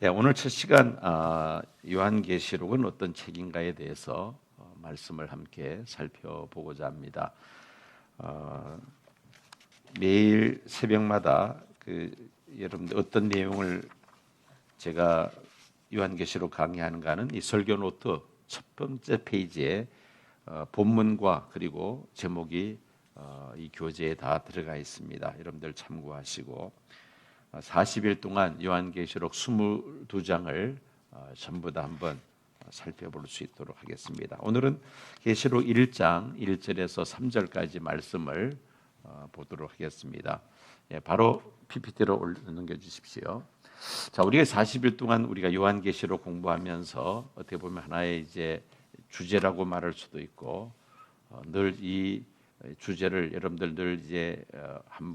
예, 오늘 첫 시간 아, 요한계시록은 어떤 책인가에 대해서 어, 말씀을 함께 살펴보고자 합니다. 어, 매일 새벽마다 그 여러분들 어떤 내용을 제가 요한계시록 강의하는가는 이 설교 노트 첫 번째 페이지에 어, 본문과 그리고 제목이 어, 이 교재에 다 들어가 있습니다. 여러분들 참고하시고 40일 동안 요한계시록 22장을 어, 전부 다 한번 살펴볼 수 있도록 하겠습니다. 오늘은 계시록 1장 1절에서 3절까지 말씀을 어, 보도록 하겠습니다. 예, 바로 PPT로 넘겨 주십시오. 자, 우리가 40일 동안 우리가 요한계시록 공부하면서 어떻게 보면 하나의 이제 주제라고 말할 수도 있고 어, 늘이 주제를 여러분들 늘 이제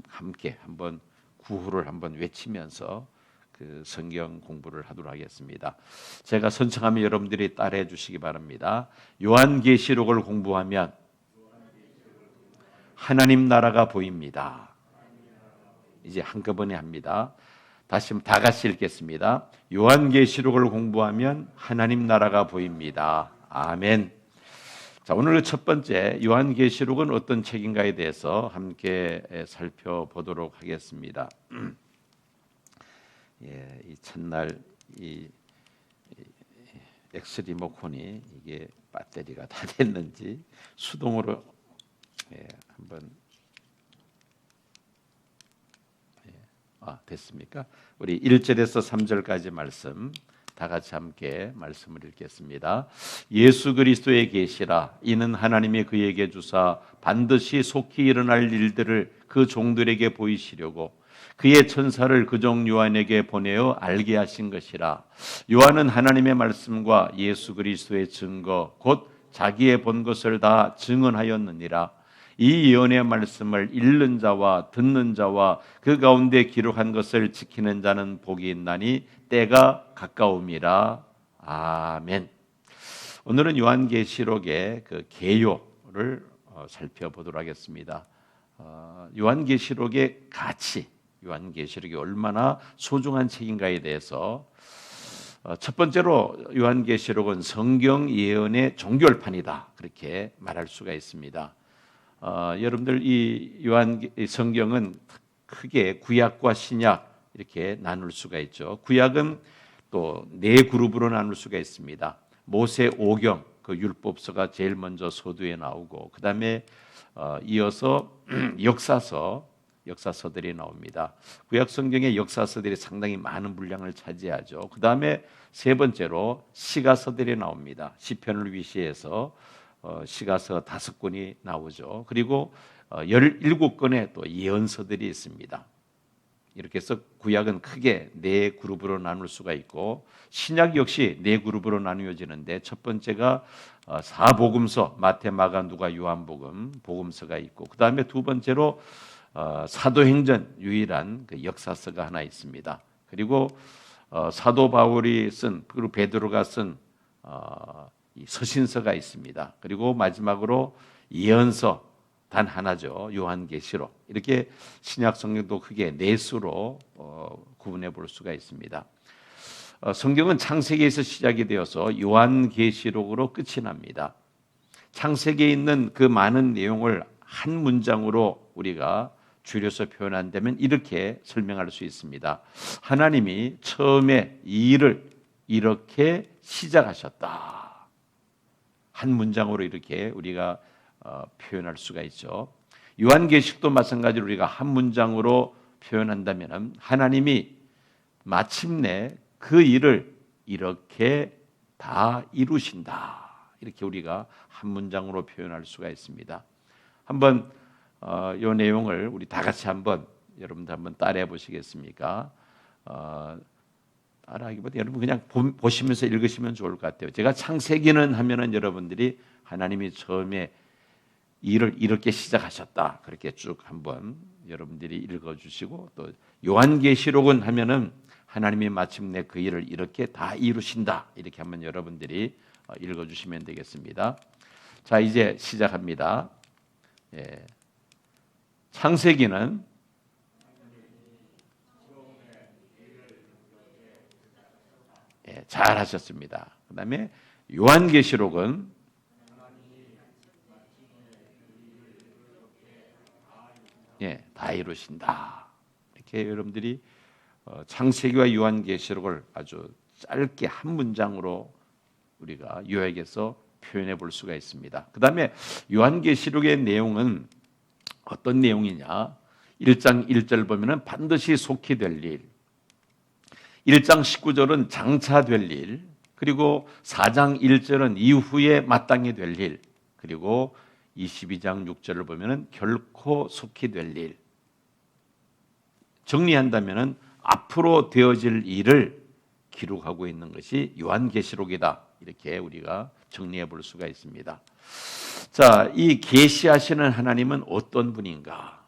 함께 한번 구호를 한번 외치면서 그 성경 공부를 하도록 하겠습니다. 제가 선창하면 여러분들이 따라해 주시기 바랍니다. 요한계시록을 공부하면 하나님 나라가 보입니다. 이제 한꺼번에 합니다. 다시 다 같이 읽겠습니다. 요한계시록을 공부하면 하나님 나라가 보입니다. 아멘. 자, 오늘 첫 번째 요한계시록은 어떤 책인가에 대해서 함께 살펴보도록 하겠습니다. 예, 이 첫날 이, 이 엑스 리모컨이 이게 배터리가 다 됐는지 수동으로 예, 한번 예, 아 됐습니까? 우리 1절에서 3절까지 말씀 다 같이 함께 말씀을 읽겠습니다. 예수 그리스도의 계시라 이는 하나님이 그에게 주사 반드시 속히 일어날 일들을 그 종들에게 보이시려고 그의 천사를 그 종 요한에게 보내어 알게 하신 것이라. 요한은 하나님의 말씀과 예수 그리스도의 증거 곧 자기의 본 것을 다 증언하였느니라. 이 예언의 말씀을 읽는 자와 듣는 자와 그 가운데 기록한 것을 지키는 자는 복이 있나니 때가 가까움이라. 아멘. 오늘은 요한계시록의 그 개요를 어, 살펴보도록 하겠습니다. 어, 요한계시록의 가치, 요한계시록이 얼마나 소중한 책인가에 대해서 어, 첫 번째로 요한계시록은 성경 예언의 종결판이다 그렇게 말할 수가 있습니다. 어, 여러분들 이 요한 성경은 크게 구약과 신약 이렇게 나눌 수가 있죠. 구약은 또 네 그룹으로 나눌 수가 있습니다. 모세 오경 그 율법서가 제일 먼저 서두에 나오고 그 다음에 어, 이어서 역사서 역사서들이 나옵니다. 구약 성경의 역사서들이 상당히 많은 분량을 차지하죠. 그 다음에 세 번째로 시가서들이 나옵니다. 시편을 위시해서 어, 시가서 다섯 권이 나오죠. 그리고 어, 열일곱 권의 또 예언서들이 있습니다. 이렇게 해서 구약은 크게 네 그룹으로 나눌 수가 있고 신약 역시 네 그룹으로 나누어지는데 첫 번째가 어, 사복음서 마태, 마가, 누가, 요한복음 복음서가 있고 그 다음에 두 번째로 사도행전 유일한 그 역사서가 하나 있습니다. 그리고 사도 바울이 쓴 그리고 베드로가 쓴 서신서가 있습니다. 그리고 마지막으로 예언서 단 하나죠. 요한계시록. 이렇게 신약 성경도 크게 네 수로 어, 구분해 볼 수가 있습니다. 어, 성경은 창세기에서 시작이 되어서 요한계시록으로 끝이 납니다. 창세기에 있는 그 많은 내용을 한 문장으로 우리가 줄여서 표현한다면 이렇게 설명할 수 있습니다. 하나님이 처음에 이 일을 이렇게 시작하셨다. 한 문장으로 이렇게 우리가 어, 표현할 수가 있죠. 요한계시록도 마찬가지로 우리가 한 문장으로 표현한다면 하나님이 마침내 그 일을 이렇게 다 이루신다. 이렇게 우리가 한 문장으로 표현할 수가 있습니다. 한번 어, 이 내용을 우리 다 같이 한번 여러분들 한번 따라해 보시겠습니까? 어, 따라하기보다 여러분 그냥 보, 시면서 읽으시면 좋을 것 같아요. 제가 창세기는 하면은 여러분들이 하나님이 처음에 일을 이렇게 시작하셨다 그렇게 쭉 한번 여러분들이 읽어 주시고 또 요한계시록은 하면은 하나님이 마침내 그 일을 이렇게 다 이루신다 이렇게 한번 여러분들이 어, 읽어 주시면 되겠습니다. 자 이제 시작합니다. 예. 창세기는 예, 잘 하셨습니다. 그 다음에 요한계시록은 예, 다 이루신다. 이렇게 여러분들이 어, 창세기와 요한계시록을 아주 짧게 한 문장으로 우리가 요약해서 표현해 볼 수가 있습니다. 그 다음에 요한계시록의 내용은 어떤 내용이냐? 1장 1절 보면은 반드시 속히 될 일. 1장 19절은 장차 될 일. 그리고 4장 1절은 이후에 마땅히 될 일. 그리고 22장 6절을 보면은 결코 속히 될 일. 정리한다면은 앞으로 되어질 일을 기록하고 있는 것이 요한계시록이다. 이렇게 우리가 정리해 볼 수가 있습니다. 자, 이 계시하시는 하나님은 어떤 분인가?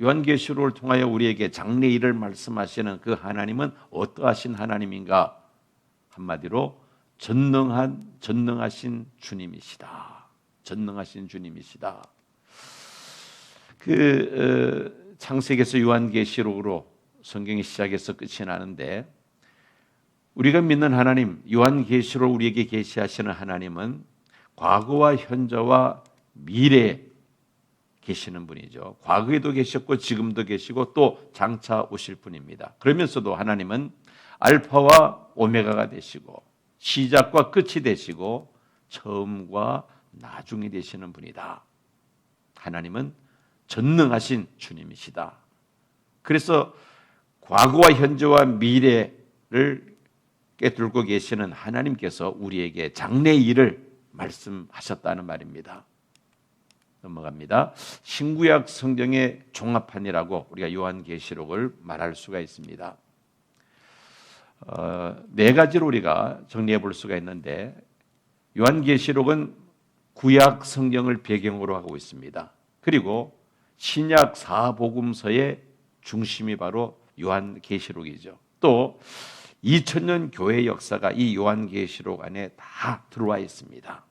요한계시록을 통하여 우리에게 장래 일을 말씀하시는 그 하나님은 어떠하신 하나님인가? 한마디로 전능한 전능하신 주님이시다. 전능하신 주님이시다. 그 어, 창세기에서 요한계시록으로 성경이 시작해서 끝이 나는데 우리가 믿는 하나님 요한계시록 우리에게 계시하시는 하나님은 과거와 현재와 미래에 계시는 분이죠. 과거에도 계셨고 지금도 계시고 또 장차 오실 분입니다. 그러면서도 하나님은 알파와 오메가가 되시고 시작과 끝이 되시고 처음과 나중이 되시는 분이다. 하나님은 전능하신 주님이시다. 그래서 과거와 현재와 미래를 깨뚫고 계시는 하나님께서 우리에게 장래 일을 말씀하셨다는 말입니다. 넘어갑니다. 신구약 성경의 종합판이라고 우리가 요한계시록을 말할 수가 있습니다. 어, 네 가지로 우리가 정리해 볼 수가 있는데 요한계시록은 구약 성경을 배경으로 하고 있습니다. 그리고 신약 사복음서의 중심이 바로 요한계시록이죠. 또 2000년 교회 역사가 이 요한계시록 안에 다 들어와 있습니다.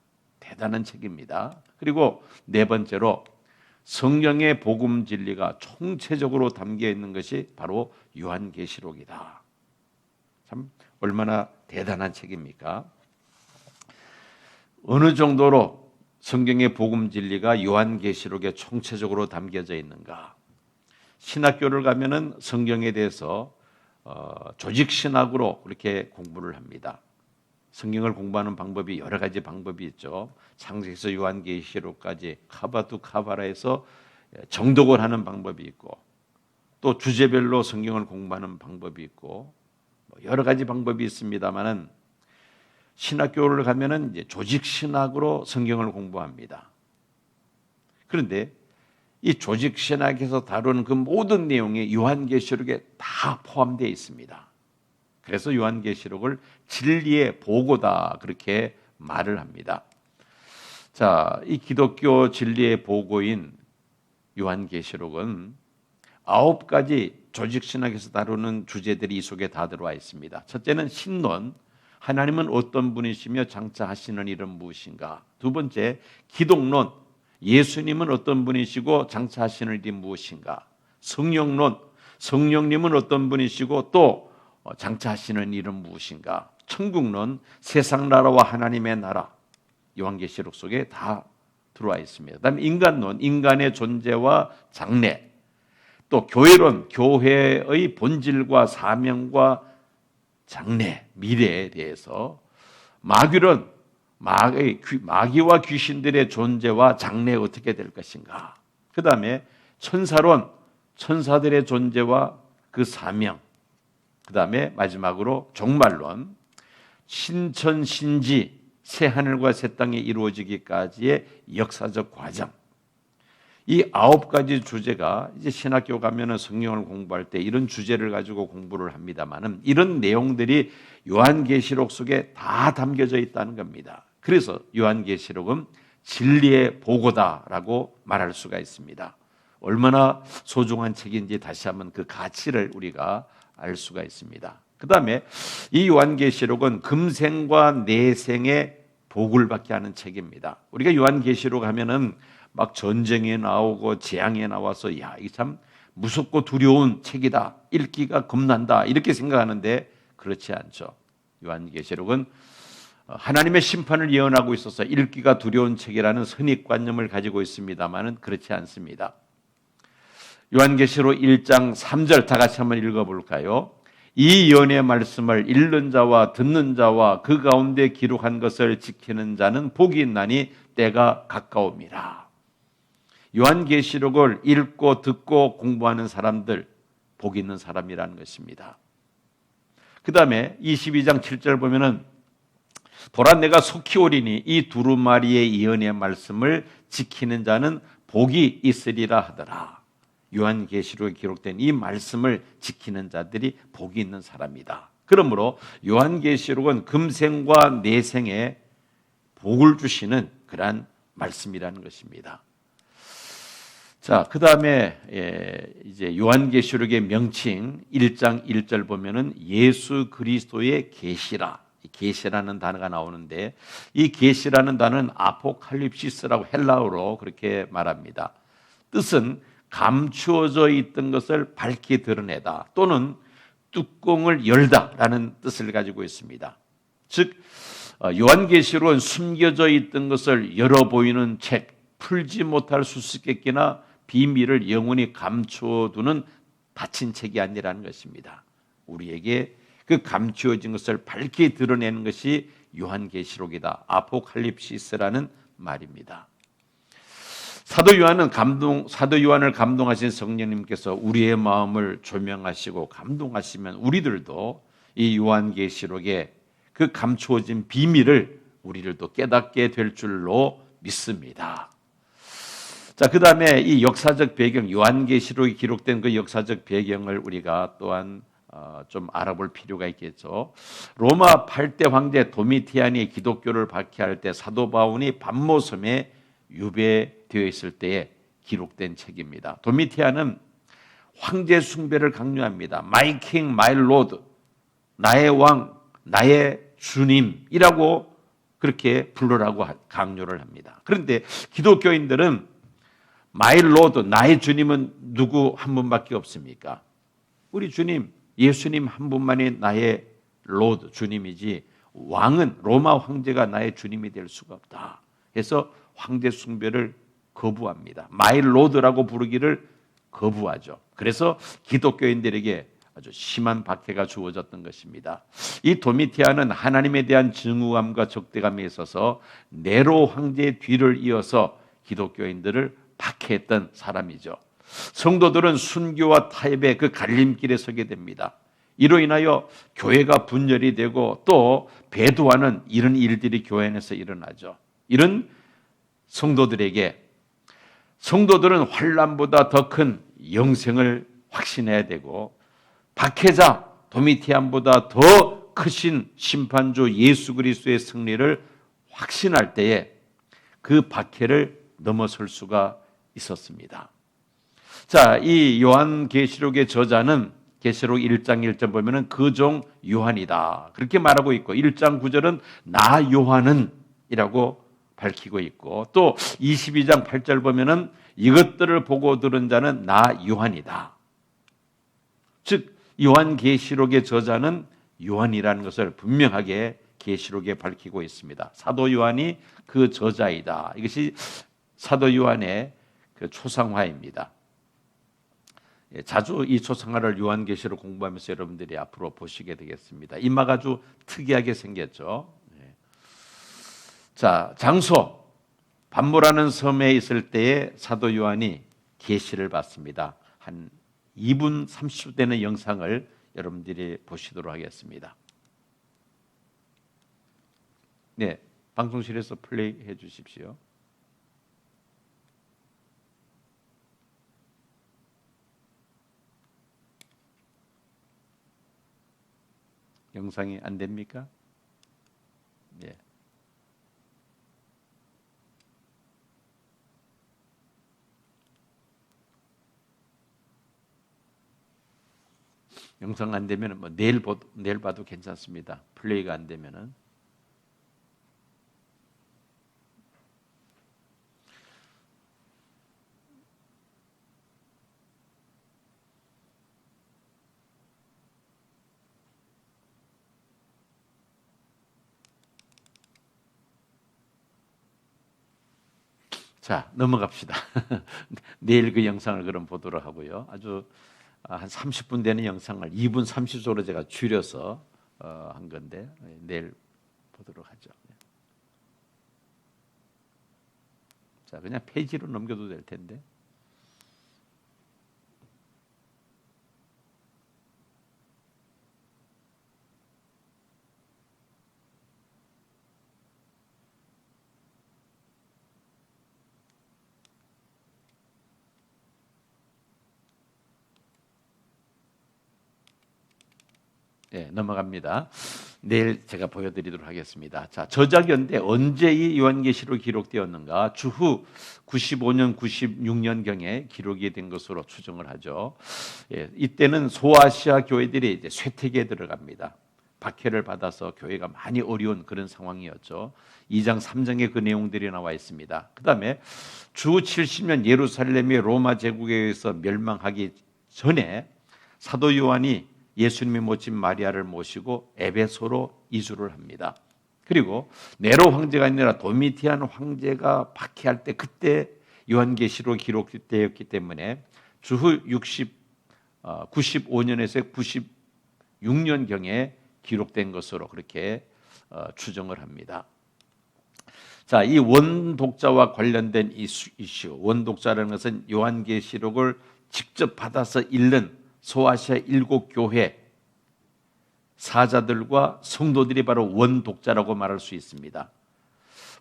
대단한 책입니다. 그리고 네 번째로 성경의 복음 진리가 총체적으로 담겨 있는 것이 바로 요한계시록이다. 참 얼마나 대단한 책입니까? 어느 정도로 성경의 복음 진리가 요한계시록에 총체적으로 담겨져 있는가? 신학교를 가면은 성경에 대해서 어, 조직 신학으로 그렇게 공부를 합니다. 성경을 공부하는 방법이 여러 가지 방법이 있죠. 창세기서 요한계시록까지 카바투 카바라에서 정독을 하는 방법이 있고 또 주제별로 성경을 공부하는 방법이 있고 뭐 여러 가지 방법이 있습니다만은 신학교를 가면은 이제 조직 신학으로 성경을 공부합니다. 그런데 이 조직 신학에서 다루는 그 모든 내용이 요한계시록에 다 포함되어 있습니다. 그래서 요한계시록을 진리의 보고다 그렇게 말을 합니다. 자, 이 기독교 진리의 보고인 요한계시록은 아홉 가지 조직 신학에서 다루는 주제들이 이 속에 다 들어와 있습니다. 첫째는 신론, 하나님은 어떤 분이시며 장차 하시는 일은 무엇인가? 두 번째, 기독론, 예수님은 어떤 분이시고 장차 하시는 일이 무엇인가? 성령론, 성령님은 어떤 분이시고 또 어, 장차하시는 일은 무엇인가? 천국론, 세상 나라와 하나님의 나라, 요한계시록 속에 다 들어와 있습니다. 그다음에 인간론, 인간의 존재와 장래, 또 교회론, 교회의 본질과 사명과 장래, 미래에 대해서 마귀론, 마귀, 마귀와 귀신들의 존재와 장래 어떻게 될 것인가. 그 다음에 천사론, 천사들의 존재와 그 사명. 그 다음에 마지막으로 종말론, 신천신지, 새 하늘과 새 땅이 이루어지기까지의 역사적 과정. 이 아홉 가지 주제가 이제 신학교 가면은 성경을 공부할 때 이런 주제를 가지고 공부를 합니다만은 이런 내용들이 요한계시록 속에 다 담겨져 있다는 겁니다. 그래서 요한계시록은 진리의 보고다라고 말할 수가 있습니다. 얼마나 소중한 책인지 다시 한번 그 가치를 우리가 알 수가 있습니다. 그 다음에 이 요한계시록은 금생과 내생의 복을 받게 하는 책입니다. 우리가 요한계시록 하면은 막 전쟁에 나오고 재앙에 나와서 야, 이게 참 무섭고 두려운 책이다. 읽기가 겁난다. 이렇게 생각하는데 그렇지 않죠. 요한계시록은 어, 하나님의 심판을 예언하고 있어서 읽기가 두려운 책이라는 선입관념을 가지고 있습니다만은 그렇지 않습니다. 요한계시록 1장 3절 다 같이 한번 읽어볼까요? 이 예언의 말씀을 읽는 자와 듣는 자와 그 가운데 기록한 것을 지키는 자는 복이 있나니 때가 가까웁니다. 요한계시록을 읽고 듣고 공부하는 사람들 복 있는 사람이라는 것입니다. 그 다음에 22장 7절 보면은 보라 내가 속히 오리니 이 두루마리의 예언의 말씀을 지키는 자는 복이 있으리라 하더라. 요한계시록에 기록된 이 말씀을 지키는 자들이 복이 있는 사람이다. 그러므로 요한계시록은 금생과 내생에 복을 주시는 그러한 말씀이라는 것입니다. 자, 그 다음에 예, 이제 요한계시록의 명칭 1장 1절 보면은 예수 그리스도의 계시라 계시라는 단어가 나오는데 이 계시라는 단어는 아포칼립시스라고 헬라어로 그렇게 말합니다. 뜻은 감추어져 있던 것을 밝히 드러내다 또는 뚜껑을 열다라는 뜻을 가지고 있습니다. 즉 어, 요한계시록은 숨겨져 있던 것을 열어 보이는 책, 풀지 못할 수수께끼나 비밀을 영원히 감추어 두는 닫힌 책이 아니라는 것입니다. 우리에게 그 감추어진 것을 밝히 드러내는 것이 요한계시록이다. 아포칼립시스라는 말입니다. 사도 요한은 감동 사도 요한을 감동하신 성령님께서 우리의 마음을 조명하시고 감동하시면 우리들도 이 요한계시록의 그 감추어진 비밀을 우리들도 깨닫게 될 줄로 믿습니다. 자, 그 다음에 이 역사적 배경, 요한계시록이 기록된 그 역사적 배경을 우리가 또한 어, 좀 알아볼 필요가 있겠죠. 로마 8대 황제 도미티안이 기독교를 박해할 때 사도 바울이 밤모섬에 유배되어 있을 때에 기록된 책입니다. 도미티안은 황제 숭배를 강요합니다. 마이 킹, 마이 로드, 나의 왕, 나의 주님이라고 그렇게 불러라고 강요를 합니다. 그런데 기독교인들은 마이 로드, 나의 주님은 누구 한 분밖에 없습니까? 우리 주님, 예수님 한 분만이 나의 로드, 주님이지 왕은 로마 황제가 나의 주님이 될 수가 없다. 해서 황제 숭배를 거부합니다. 마이 로드라고 부르기를 거부하죠. 그래서 기독교인들에게 아주 심한 박해가 주어졌던 것입니다. 이 도미티아는 하나님에 대한 증오감과 적대감에 있어서 네로 황제의 뒤를 이어서 기독교인들을 박해했던 사람이죠. 성도들은 순교와 타협의 그 갈림길에 서게 됩니다. 이로 인하여 교회가 분열이 되고 또 배도하는 이런 일들이 교회 안에서 일어나죠. 이런 성도들에게 성도들은 환란보다 더 큰 영생을 확신해야 되고 박해자 도미티안보다 더 크신 심판주 예수 그리스도의 승리를 확신할 때에 그 박해를 넘어설 수가 있었습니다. 자, 이 요한 계시록의 저자는 계시록 1장 1절 보면은 그 종 요한이다. 그렇게 말하고 있고 1장 9절은 나 요한은 이라고 밝히고 있고 또 22장 8절 보면은 이것들을 보고 들은 자는 나 요한이다. 즉 요한 계시록의 저자는 요한이라는 것을 분명하게 계시록에 밝히고 있습니다. 사도 요한이 그 저자이다. 이것이 사도 요한의 그 초상화입니다. 예, 자주 이 초상화를 요한계시록 공부하면서 여러분들이 앞으로 보시게 되겠습니다. 이마가 아주 특이하게 생겼죠. 예. 자, 장소 반모라는 섬에 있을 때에 사도 요한이 계시를 받습니다. 한 2분 30초 되는 영상을 여러분들이 보시도록 하겠습니다. 네, 방송실에서 플레이 해 주십시오. 영상이 안 됩니까? 예. 영상 안 되면 뭐 내일 보, 내일 봐도 괜찮습니다. 플레이가 안 되면은 자 넘어갑시다. 내일 그 영상을 그럼 보도록 하고요. 아주 한 30분 되는 영상을 2분 30초로 제가 줄여서 어, 한 건데 예, 내일 보도록 하죠. 자, 그냥 페이지로 넘겨도 될 텐데. 예, 넘어갑니다. 내일 제가 보여드리도록 하겠습니다. 자, 저작연대 언제 이 요한계시록 기록되었는가? 주후 95년, 96년 경에 기록이 된 것으로 추정을 하죠. 예, 이때는 소아시아 교회들이 이제 쇠퇴기에 들어갑니다. 박해를 받아서 교회가 많이 어려운 그런 상황이었죠. 2장 3장에 그 내용들이 나와 있습니다. 그다음에 주 70년 예루살렘이 로마 제국에 의해서 멸망하기 전에 사도 요한이 예수님이 모친 마리아를 모시고 에베소로 이주를 합니다. 그리고 네로 황제가 아니라 도미티안 황제가 박해할 때 그때 요한계시로 기록되었기 때문에 주후 60 95년에서 96년 경에 기록된 것으로 그렇게 어, 추정을 합니다. 자, 이 원독자와 관련된 이슈, 원독자라는 것은 요한계시록을 직접 받아서 읽는 소아시아 일곱 교회 사자들과 성도들이 바로 원독자라고 말할 수 있습니다.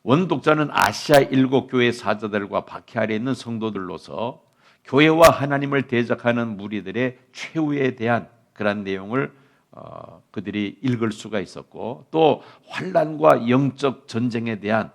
원독자는 아시아 일곱 교회 사자들과 박해 아래 있는 성도들로서 교회와 하나님을 대적하는 무리들의 최후에 대한 그런 내용을 어, 그들이 읽을 수가 있었고 또 환란과 영적 전쟁에 대한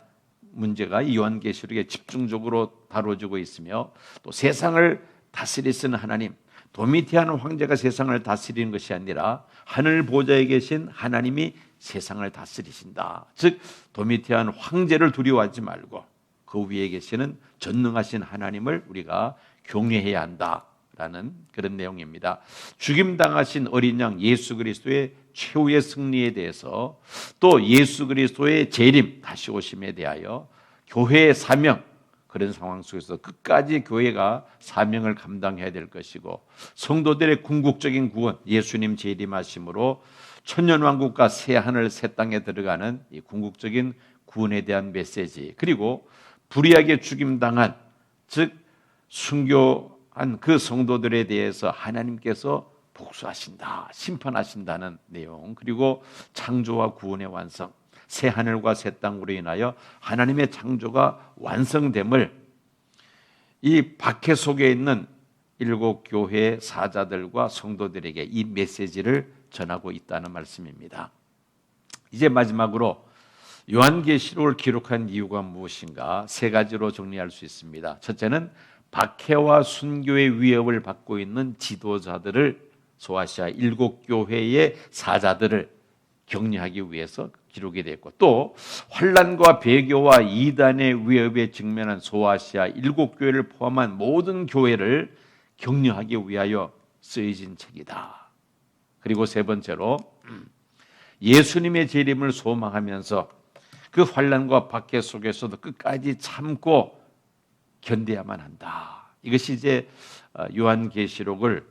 문제가 이 요한계시록에 집중적으로 다뤄지고 있으며 또 세상을 다스리시는 하나님 도미티안 황제가 세상을 다스리는 것이 아니라 하늘 보좌에 계신 하나님이 세상을 다스리신다. 즉 도미티안 황제를 두려워하지 말고 그 위에 계시는 전능하신 하나님을 우리가 경외해야 한다라는 그런 내용입니다. 죽임 당하신 어린 양 예수 그리스도의 최후의 승리에 대해서 또 예수 그리스도의 재림 다시 오심에 대하여 교회의 사명 그런 상황 속에서 끝까지 교회가 사명을 감당해야 될 것이고 성도들의 궁극적인 구원 예수님 재림하심으로 천년 왕국과 새 하늘 새 땅에 들어가는 이 궁극적인 구원에 대한 메시지 그리고 불의하게 죽임당한 즉 순교한 그 성도들에 대해서 하나님께서 복수하신다 심판하신다는 내용 그리고 창조와 구원의 완성 새 하늘과 새 땅으로 인하여 하나님의 창조가 완성됨을 이 박해 속에 있는 일곱 교회 사자들과 성도들에게 이 메시지를 전하고 있다는 말씀입니다. 이제 마지막으로 요한계시록을 기록한 이유가 무엇인가 세 가지로 정리할 수 있습니다. 첫째는 박해와 순교의 위협을 받고 있는 지도자들을 소아시아 일곱 교회의 사자들을 격려하기 위해서 기록이 됐고 또 환란과 배교와 이단의 위협에 직면한 소아시아 일곱 교회를 포함한 모든 교회를 격려하기 위하여 쓰여진 책이다. 그리고 세 번째로 예수님의 재림을 소망하면서 그 환란과 박해 속에서도 끝까지 참고 견뎌야만 한다. 이것이 이제 어, 요한계시록을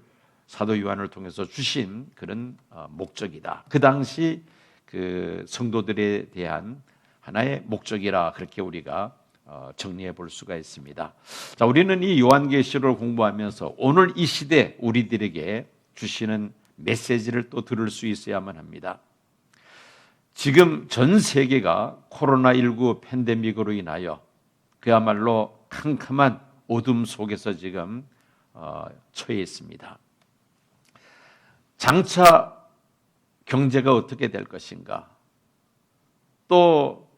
사도 요한을 통해서 주신 그런 어, 목적이다. 그 당시 그 성도들에 대한 하나의 목적이라 그렇게 우리가 어, 정리해 볼 수가 있습니다. 자, 우리는 이 요한계시록을 공부하면서 오늘 이 시대 우리들에게 주시는 메시지를 또 들을 수 있어야만 합니다. 지금 전 세계가 코로나19 팬데믹으로 인하여 그야말로 캄캄한 어둠 속에서 지금 어, 처해 있습니다. 장차 경제가 어떻게 될 것인가? 또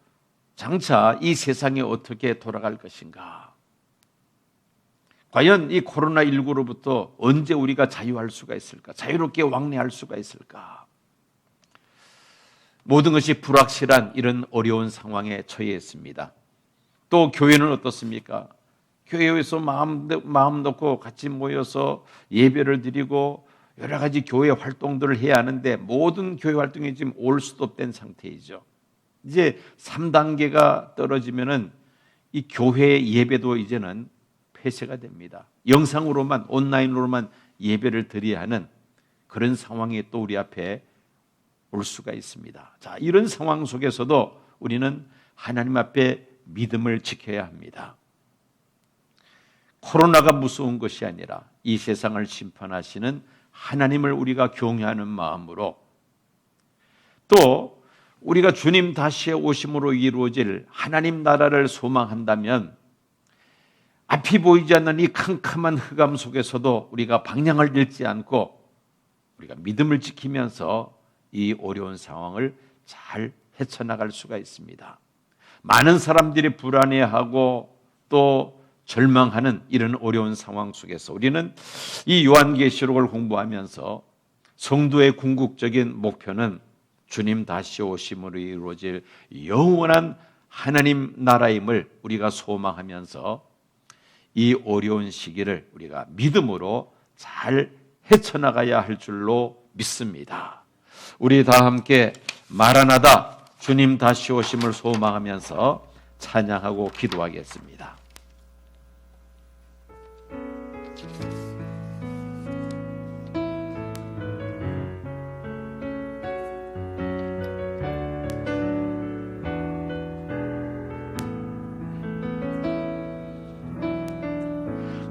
장차 이 세상이 어떻게 돌아갈 것인가? 과연 이 코로나19로부터 언제 우리가 자유할 수가 있을까? 자유롭게 왕래할 수가 있을까? 모든 것이 불확실한 이런 어려운 상황에 처해 있습니다. 또 교회는 어떻습니까? 교회에서 마음, 마음 놓고 같이 모여서 예배를 드리고 여러 가지 교회 활동들을 해야 하는데 모든 교회 활동이 지금 올 수도 없된 상태이죠. 이제 3단계가 떨어지면은 이 교회 예배도 이제는 폐쇄가 됩니다. 영상으로만 온라인으로만 예배를 드려야 하는 그런 상황이 또 우리 앞에 올 수가 있습니다. 자, 이런 상황 속에서도 우리는 하나님 앞에 믿음을 지켜야 합니다. 코로나가 무서운 것이 아니라 이 세상을 심판하시는 하나님을 우리가 경외하는 마음으로 또 우리가 주님 다시의 오심으로 이루어질 하나님 나라를 소망한다면 앞이 보이지 않는 이 캄캄한 흑암 속에서도 우리가 방향을 잃지 않고 우리가 믿음을 지키면서 이 어려운 상황을 잘 헤쳐나갈 수가 있습니다. 많은 사람들이 불안해하고 또 절망하는 이런 어려운 상황 속에서 우리는 이 요한계시록을 공부하면서 성도의 궁극적인 목표는 주님 다시 오심으로 이루어질 영원한 하나님 나라임을 우리가 소망하면서 이 어려운 시기를 우리가 믿음으로 잘 헤쳐나가야 할 줄로 믿습니다. 우리 다 함께 마라나다 주님 다시 오심을 소망하면서 찬양하고 기도하겠습니다.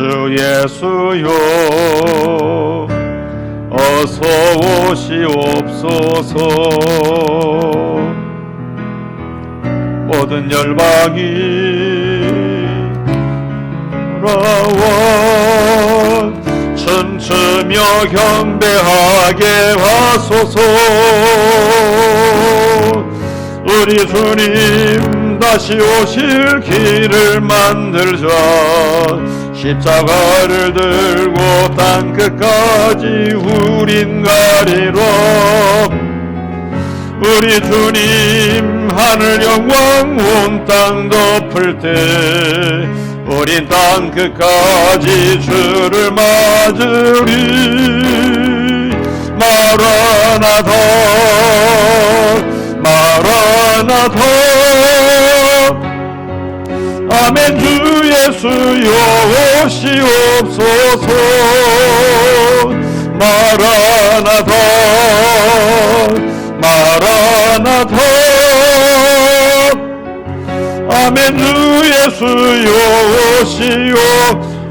주 예수여 어서 오시옵소서. 모든 열방이 돌아와 춤추며 경배하게 하소서. 우리 주님 다시 오실 길을 만들자 십자가를 들고 땅 끝까지 우린 가리라 우리 주님 하늘 영광 온 땅 덮을 때 우린 땅 끝까지 주를 맞으리. 마라나다 마라나타 아멘 주 예수여 오시옵소서. 마라나타 마라나타 아멘 주 예수여 오시오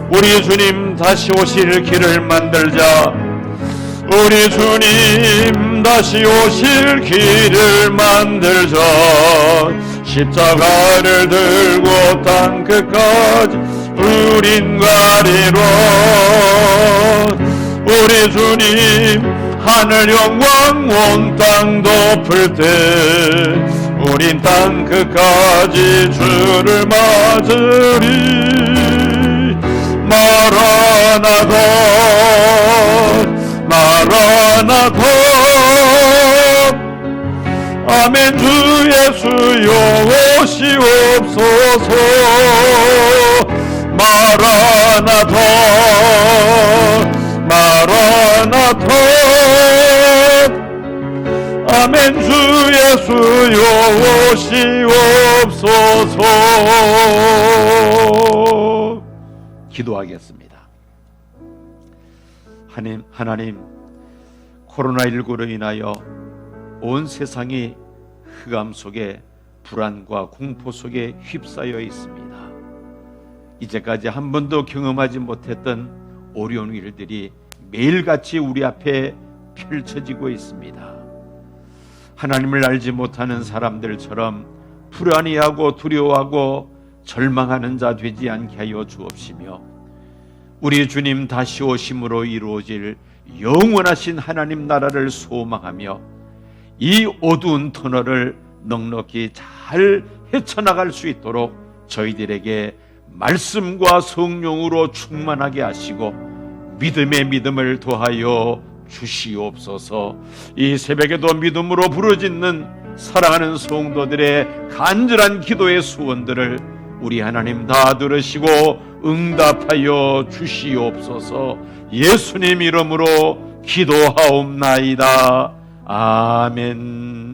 우리 주님 다시 오실 길을 만들자. 우리 주님 다시 오실 길을 만들자 십자가를 들고 땅 끝까지 우린 가리라 우리 주님 하늘 영광 온 땅 덮을 때 우린 땅 끝까지 주를 맞으리. 마라나다 아멘 주 예수여 오시옵소서 마라나타 마라나타 아멘 주 예수여 오시옵소서 기도하겠습니다. 하나님, 하나님 코로나19로 인하여 온 세상이 흑암 속에 불안과 공포 속에 휩싸여 있습니다. 이제까지 한 번도 경험하지 못했던 어려운 일들이 매일같이 우리 앞에 펼쳐지고 있습니다. 하나님을 알지 못하는 사람들처럼 불안해하고 두려워하고 절망하는 자 되지 않게 하여 주옵시며 우리 주님 다시 오심으로 이루어질 영원하신 하나님 나라를 소망하며 이 어두운 터널을 넉넉히 잘 헤쳐나갈 수 있도록 저희들에게 말씀과 성령으로 충만하게 하시고 믿음의 믿음을 더하여 주시옵소서. 이 새벽에도 믿음으로 부르짖는 사랑하는 성도들의 간절한 기도의 수원들을 우리 하나님 다 들으시고 응답하여 주시옵소서. 예수님 이름으로 기도하옵나이다. 아멘.